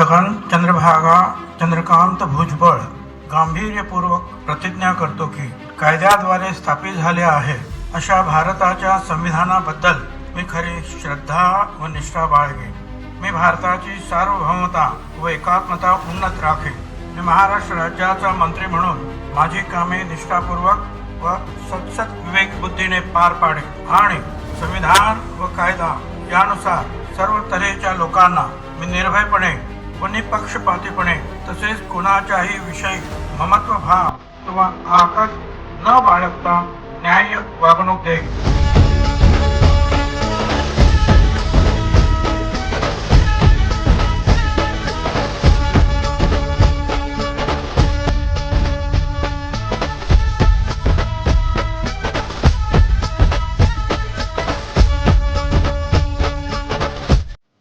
छगन चंद्रभागा चंद्रकांत भुजबळ गांभीर्यपूर्वक प्रतिज्ञा करतो की कायद्याद्वारे स्थापित झाले आहे अशा भारताच्या संविधानाबद्दल मी खरी श्रद्धा व निष्ठा बाळगेन. मी भारताची सार्वभौमता व एकात्मता उन्नत राखेन. मी महाराष्ट्र राज्याचा मंत्री म्हणून माझी कामे निष्ठापूर्वक व सत्सत विवेक बुद्धीने पार पाडेन आणि संविधान व कायदा यानुसार सर्व तऱ्हेच्या लोकांना मी निर्भयपणे निपक्षपातीपणे तसेच कुणाच्याही विषयी ममत्व भाव किंवा आकट न बाळगता न्याय्य वागणूक देईल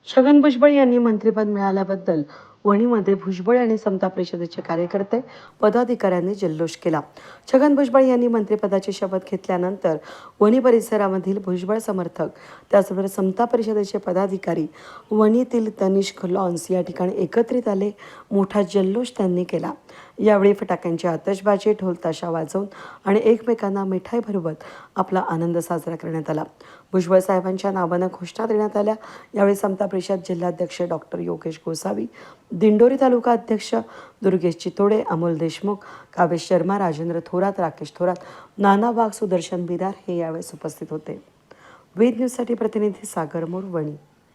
छगन भुजबळ यांनी मंत्रिपद मिळाल्याबद्दल वणीमध्ये भुजबळ आणि समता परिषदेचे कार्यकर्ते पदाधिकाऱ्यांनी जल्लोष केला. छगन भुजबळ यांनी मंत्रिपदाची शपथ घेतल्यानंतर वणी परिसरामधील भुजबळ समर्थक त्याचबरोबर समता परिषदेचे पदाधिकारी वणीतील तनिष्क लॉन्स या ठिकाणी एकत्रित आले. मोठा जल्लोष त्यांनी केला. यावेळी फटाक्यांची आतषबाजी ढोल ताशा वाजवून आणि एकमेकांना मिठाई भरवत आपला आनंद साजरा करण्यात आला. भुजबळ साहेबांच्या नावानं घोषणा देण्यात आल्या. यावेळी समता परिषद जिल्हाध्यक्ष डॉक्टर योगेश गोसावी दिंडोरी तालुका अध्यक्ष दुर्गेश चितोडे अमोल देशमुख कावेश शर्मा राजेंद्र थोरात राकेश थोरात नाना वाघ सुदर्शन बिरार हे यावेळेस उपस्थित होते. वेद न्यूजसाठी प्रतिनिधी सागर मोरवणी.